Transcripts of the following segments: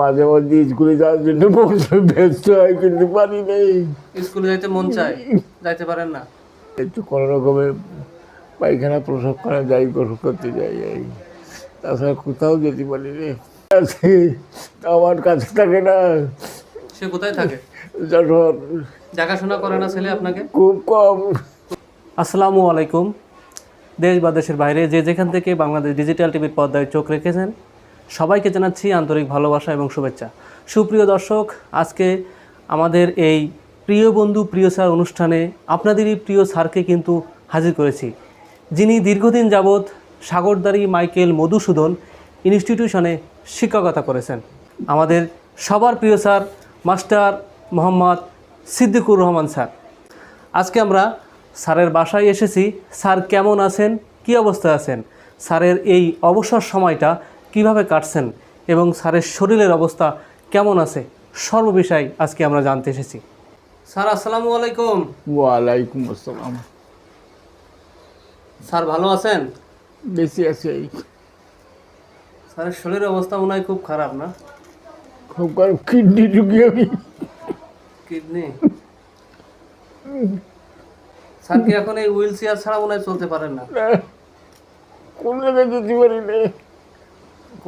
মাঝে মাঝে স্কুলে যাওয়ার জন্য ব্যস্ত হয় কিন্তু পারি নেই। স্কুলে যাইতে মন চায়? যাইতে পারেন না? একটু কোনো রকমের পায়খানা প্রসব করা যাই গোসল করতে যাই এই। তাছাড়া কোথাও যেতে পারি রে। আছে আমার কাছে থাকে না। সে কোথায় থাকে? যশোর দেখাশোনা করে না ছেলে আপনাকে? খুব কম। আসসালামু আলাইকুম। দেশ বা দেশের বাইরে যে যেখান থেকে বাংলাদেশ ডিজিটাল টিভির পর্দায় চোখ রেখেছেন সবাইকে জানাচ্ছি আন্তরিক ভালোবাসা এবং শুভেচ্ছা। সুপ্রিয় দর্শক, আজকে আমাদের এই প্রিয় বন্ধু, প্রিয় স্যার অনুষ্ঠানে আপনাদেরই প্রিয় স্যারকে কিন্তু হাজির করেছি। যিনি দীর্ঘদিন যাবৎ সাগরদারি মাইকেল মধুসূদন ইনস্টিটিউশনে শিক্ষকতা করেছেন। আমাদের সবার প্রিয় sir, master Mohammad Siddiqur Rahman sir. আজকে আমরা স্যারের বাসায় এসেছি। স্যার কেমন আছেন? কী অবস্থায় আছেন? স্যারের এই অবসর সময়টা কীভাবে কাটছেন এবং স্যারের শরীরের অবস্থা কেমন আছে? সর্ববিষয় আজকে আমরা জানতে এসেছি। স্যার আসসালামু আলাইকুম। ওয়ালাইকুম আসসালাম। স্যার ভালো আছেন? বেশি আছে স্যারের শরীরের অবস্থা মনে হয় খুব খারাপ না? খুব কারও কিডনি ঢুকি আমি। কিডনি? স্যার কি এখন এই হুইল চেয়ার ছাড়া মনে হয় চলতে পারেন না, কোন জায়গায় যেতে পারি না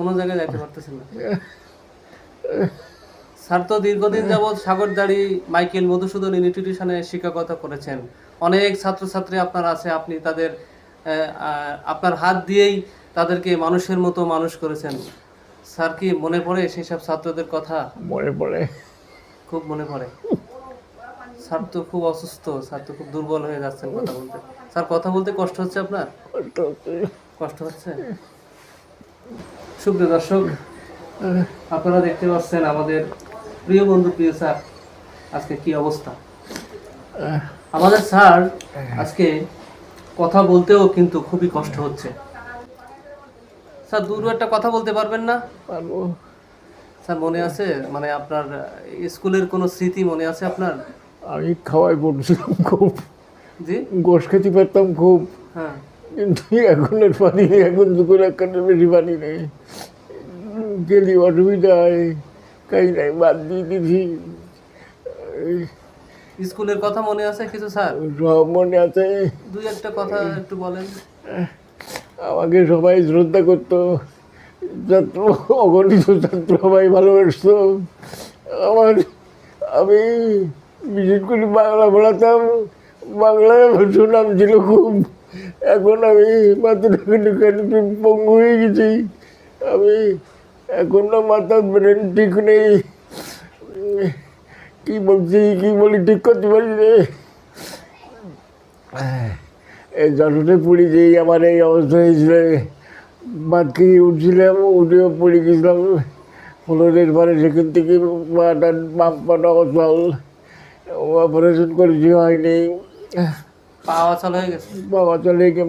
কোনো জায়গায় যাইতে পারতেছেন না। স্যার তো দীর্ঘদিন যাবৎ সাগরদাড়ি মাইকেল মধুসূদন ইনস্টিটিউশনে শিক্ষকতা করেছেন। অনেক ছাত্রছাত্রী আপনার আছে আপনি তাদের আপনার হাত দিয়েই তাদেরকে মানুষের মতো মানুষ করেছেন। স্যার কি মনে পড়ে সেই সব ছাত্রদের কথা? মনে পড়ে। খুব মনে পড়ে। স্যার তো খুব অসুস্থ স্যার তো খুব দুর্বল হয়ে যাচ্ছেন কথা বলতে। স্যার কথা বলতে কষ্ট হচ্ছে আপনার? কষ্ট হচ্ছে। সুপ্রিয় দর্শক আপনারা দেখতে পাচ্ছেন আমাদের প্রিয় বন্ধু প্রিয় স্যার আজকে কি অবস্থা? আমাদের স্যার আজকে কথা বলতেও কিন্তু খুবই কষ্ট হচ্ছে। স্যার দূর একটা কথা বলতে পারবেন না? স্যার মনে আছে? মানে আপনার স্কুলের কোনো স্মৃতি মনে আছে আপনার? আমি খাওয়াই পড়ছিলাম খুব। জি? গোস খেতে পারতাম খুব। হ্যাঁ। কিন্তু এখন আর পানি নেই এখন দুপুরে একটা বেশি পানি নেই গেলি অসুবিধা হয় কাই নাই বাদ দিয়ে দিছি স্কুলের কথা মনে আছে কিছু স্যার? সব মনে আছে। দুই একটা কথা একটু বলেন। আমাকে সবাই শ্রদ্ধা করতো। ছাত্র অগণিত ছাত্র সবাই ভালোবাসত। আমার আমি বিশেষ করে বাংলা পড়াতাম। বাংলায় আমার সুনাম ছিল খুব। এখন আমি মাথা ঢুকে পঙ্গু হয়ে গেছি। আমি এখন না মাথার ব্রেন ঠিক নেই। কি বলছি, কি বলি, ঠিক করতে পারি রে এই যশোরে পড়ি যে আমার এই অবস্থা হয়েছিল। বাদ খেয়ে উঠছিলাম, উঠেও পড়ে গেছিলাম। ফ্লোরের পরে সেখান থেকে পাটা বাম পাটা অচল অপারেশন করেছি হয়নি। পাওয়া চালু হয়ে গেছে। বাবা চলে গিয়ে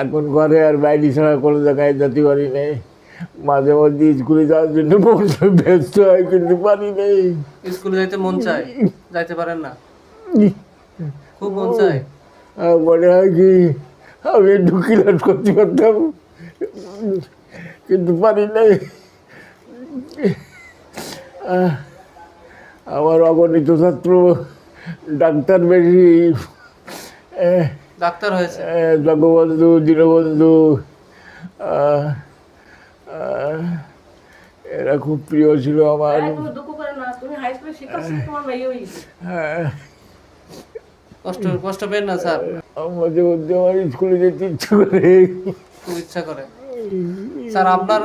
এখন ঘরে আর বাইরে ছাড়া কোনো জায়গায় যেতে পারি নেই। মাঝে মধ্যে স্কুলে যাওয়ার জন্য প্রচুর ব্যস্ত হয় কিন্তু পারি নেই। স্কুলে যাইতে মন চায়? যাইতে পারেন না? খুব মন চায়। মনে হয় কি আমি একটু ক্লাস করতে পারতাম। কিন্তু পারি নাই। আমার অগণিত ছাত্র ডাক্তার বেশি ডাক্তার হয়েছে। জগবন্ধু দীনবন্ধু এরা খুব প্রিয় ছিল আমার। তুমি দুঃখ করে না তুমি হাই স্কুলে শিক্ষক ছিলে, তোমার মেয়ে হয়ে। কষ্ট কষ্ট পেন না স্যার। মাঝে মধ্যে আমার স্কুলে যেতে ইচ্ছে করে। ইচ্ছা করে। স্যার আপনার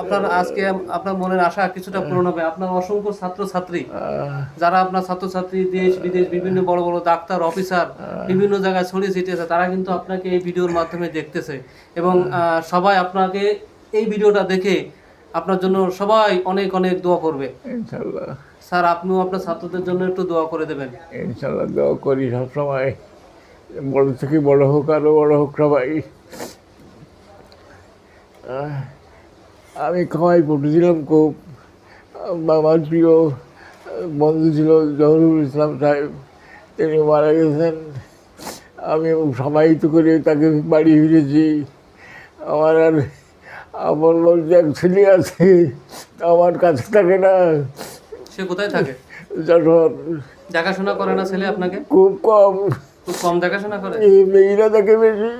আপনার আজকে আপনার মনের আশা কিছুটা পূরণ হবে। আপনার অসংখ্য ছাত্র ছাত্রী যারা আপনার ছাত্র ছাত্রী দেশ বিদেশ বিভিন্ন বড় বড় ডাক্তার অফিসার বিভিন্ন জায়গায় ছড়িয়ে ছিটিয়েছে তারা কিন্তু আপনাকে এই ভিডিওর মাধ্যমে দেখতেছে। এবং সবাই আপনাকে এই ভিডিওটা দেখে আপনার জন্য সবাই অনেক অনেক দোয়া করবে। স্যার আপনিও আপনার ছাত্রদের জন্য একটু দোয়া করে দেবেন। ইনশাল্লাহ দোয়া করি সবসময়। বড় থেকে বড় হোক আরও বড় হোক সবাই। আমি খাওয়াই পড়েছিলাম খুব। আমার প্রিয় বন্ধু ছিল জহরুল ইসলাম সাহেব তিনি মারা গেছেন। আমি সবাই তো করে তাকে বাড়ি ফিরেছি। আমার আর আমার বলতে এক ছেলে আছে আমার কাছে থাকে না। সে কোথায় থাকে? যশোর দেখাশোনা করে না ছেলে আপনাকে? খুব কম। খুব কম দেখাশোনা করে? এই মেয়েরা থাকে বেশি।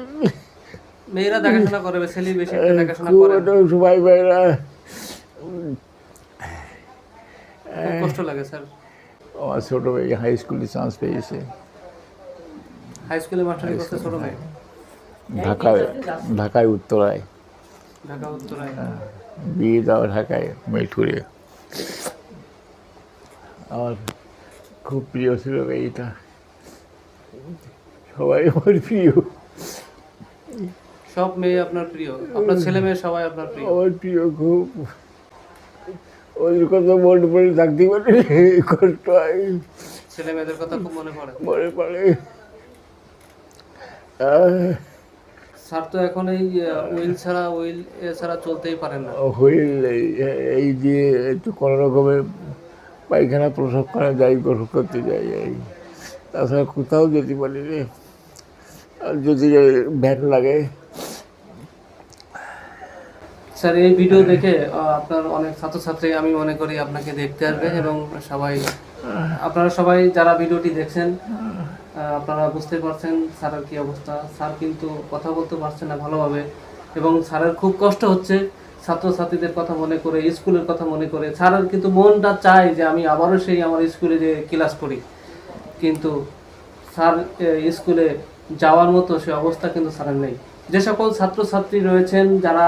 মেয়েরা দেখাশোনা করে ছেলে বেশি দেখাশোনা করে সবাই মেয়েরা কষ্ট লাগে স্যার। আমার ছোটো মেয়ে হাই স্কুলে চান্স পেয়েছে। হাই স্কুলে মাস্টারি করতে ছোট মেয়ে। ঢাকায় ঢাকায় উত্তরায়। ঢাকা উত্তরায়। বিয়ে দেওয়া ঢাকায় মেটুরে আমার খুব প্রিয় ছিল মেয়েটা। সবাই আমার প্রিয়। সব মেয়ে আপনার প্রিয় আপনার ছেলে মেয়ে সবাই আপনার প্রিয়। আমার প্রিয় খুব। ওদের কথা মনে পড়ে থাকতে পারে কষ্ট হয়। ছেলে মেয়েদের কথা খুব মনে পড়ে। মনে পড়ে। স্যার তো এখন এই উইল ছাড়া উইল ছাড়া চলতেই পারেন না। হুইল এই- দিয়ে একটু কোনো রকমের পায়খানা প্রসব করা যাই প্রসব করতে যাই এই। তাছাড়া কোথাও যেতে পারি রে আর যদি ভ্যান লাগে স্যার, এই ভিডিও দেখে আপনার অনেক ছাত্রছাত্রী আমি মনে করি আপনাকে দেখতে আসবে এবং সবাই, আপনারা সবাই যারা ভিডিওটি দেখছেন আপনারা বুঝতে পারছেন স্যারের কি অবস্থা। স্যার কিন্তু কথা বলতে পারছে না ভালোভাবে এবং স্যারের খুব কষ্ট হচ্ছে। ছাত্রছাত্রীদের কথা মনে করে, স্কুলের কথা মনে করে, স্যারের কিন্তু মনটা চায় যে আমি আবারও সেই আমার স্কুলে যে ক্লাস করি। কিন্তু স্যার স্কুলে যাওয়ার মতো সে অবস্থা কিন্তু স্যারের নেই। যে সকল ছাত্রছাত্রী রয়েছেন, যারা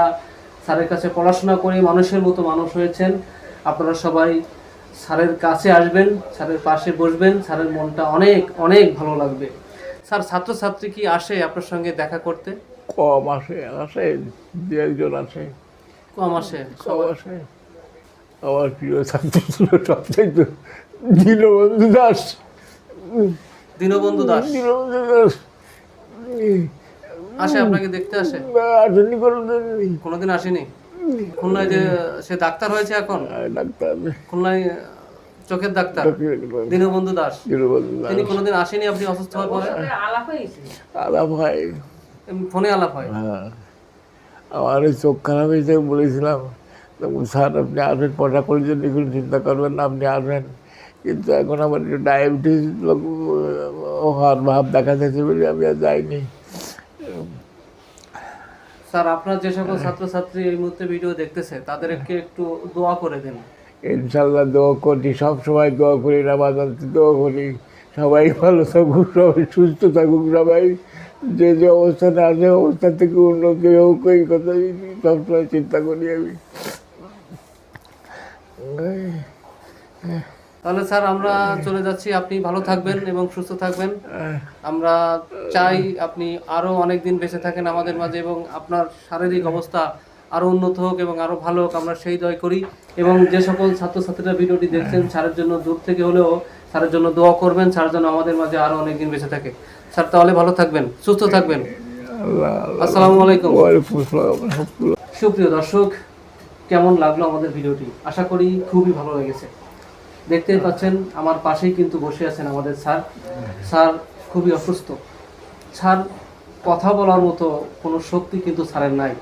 স্যারের কাছে পড়াশোনা করে মানুষের মতো মানুষ হয়েছেন। আপনারা সবাই স্যারের কাছে আসবেন স্যারের পাশে বসবেন স্যারের মনটা অনেক অনেক ভালো লাগবে। স্যার ছাত্রছাত্রী কি আসে আপনার সঙ্গে দেখা করতে? কম আসে আসে দু একজন আসে। কম আসে? সব আসে। আমার প্রিয় ছাত্র ছিল সবচেয়ে দীনবন্ধু দাস। দীনবন্ধু দাস। দীনবন্ধু দাস। আসে আপনাকে দেখতে আসে। আসেনি কোনোদিন কোনোদিন আসেনি? খুলনায় যে সে ডাক্তার হয়েছে এখন? ডাক্তার। খুলনায় চোখের ডাক্তার? দীনবন্ধু দাস। তিনি কোনোদিন আসেনি আপনি অসুস্থ হওয়ার পরে? আলাপ হয়েছে। আলা ভাই এমনি ফোনে আলাপ হয়? হ্যাঁ। আমার ওই চোখ খারাপ হয়েছে বলেছিলাম স্যার আপনি আসবেন পড়া করে জন্য কোনো চিন্তা করবেন না আপনি আসবেন। কিন্তু এখন আমার ডায়াবেটিস হওয়ার ভাব দেখা যাচ্ছে বলে আমি আর যাইনি। স্যার, আপনার যে সকল ছাত্রছাত্রী এই মুহূর্তে ভিডিও দেখতেছে, তাদেরকে একটু দোয়া করে দেন। ইনশাল্লাহ দোয়া করি সব সময় দোয়া করি রামাজান দোয়া করি। সবাই ভালো থাকুক, সবাই সুস্থ থাকুক, সবাই যে যে অবস্থানে আছে অবস্থা থেকে উন্নতি হোক, এই কথা সবসময় চিন্তা করি আমি। তাহলে স্যার আমরা চলে যাচ্ছি। আপনি ভালো থাকবেন এবং সুস্থ থাকবেন। আমরা চাই আপনি আরও অনেক দিন বেঁচে থাকেন আমাদের মাঝে এবং আপনার শারীরিক অবস্থা আরও উন্নত হোক এবং আরও ভালো হোক আমরা সেই দয় করি। এবং যে সকল ছাত্রছাত্রীরা ভিডিওটি দেখছেন স্যারের জন্য দূর থেকে হলেও স্যারের জন্য দোয়া করবেন স্যার যেন আমাদের মাঝে আরও অনেক দিন বেঁচে থাকে। স্যার তাহলে ভালো থাকবেন সুস্থ থাকবেন। আসসালামু আলাইকুম। সুপ্রিয় দর্শক কেমন লাগল আমাদের ভিডিওটি? আশা করি খুবই ভালো লেগেছে। দেখতেই পাচ্ছেন, আমার পাশেই কিন্তু বসে আছেন আমাদের স্যার। স্যার খুবই অসুস্থ। স্যার, কথা বলার মতো কোনো শক্তি কিন্তু স্যারের নাই।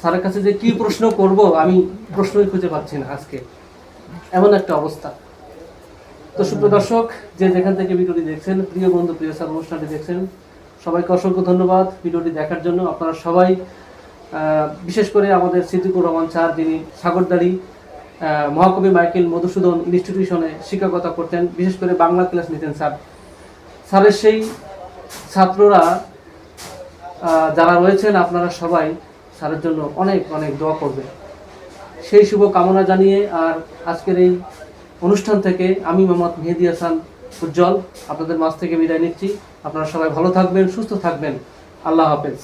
স্যারের কাছে যে কি প্রশ্ন করব, আমি প্রশ্নই খুঁজে পাচ্ছি না আজকে। এমন একটা অবস্থা। তো সুপ্রিয় দর্শক, যে যেখান থেকে ভিডিওটি দেখছেন, প্রিয় বন্ধু, প্রিয় স্যার, অনুষ্ঠানটি দেখছেন, সবাইকে অসংখ্য ধন্যবাদ ভিডিওটি দেখার জন্য। আপনারা সবাই বিশেষ করে আমাদের সিদ্দিকুর রহমান স্যার, যিনি সাগরদারি মহাকবি মাইকেল মধুসূদন ইনস্টিটিউশনে শিক্ষকতা করতেন, বিশেষ করে বাংলা ক্লাস নিতেন স্যার। স্যারের সেই ছাত্ররা যারা রয়েছেন আপনারা সবাই স্যারের জন্য অনেক অনেক দোয়া করবেন। সেই শুভ কামনা জানিয়ে আর আজকের এই অনুষ্ঠান থেকে আমি মোহাম্মদ মেহেদি হাসান উজ্জ্বল, আপনাদের মাঝ থেকে বিদায় নিচ্ছি। আপনারা সবাই ভালো থাকবেন, সুস্থ থাকবেন। আল্লাহ হাফেজ।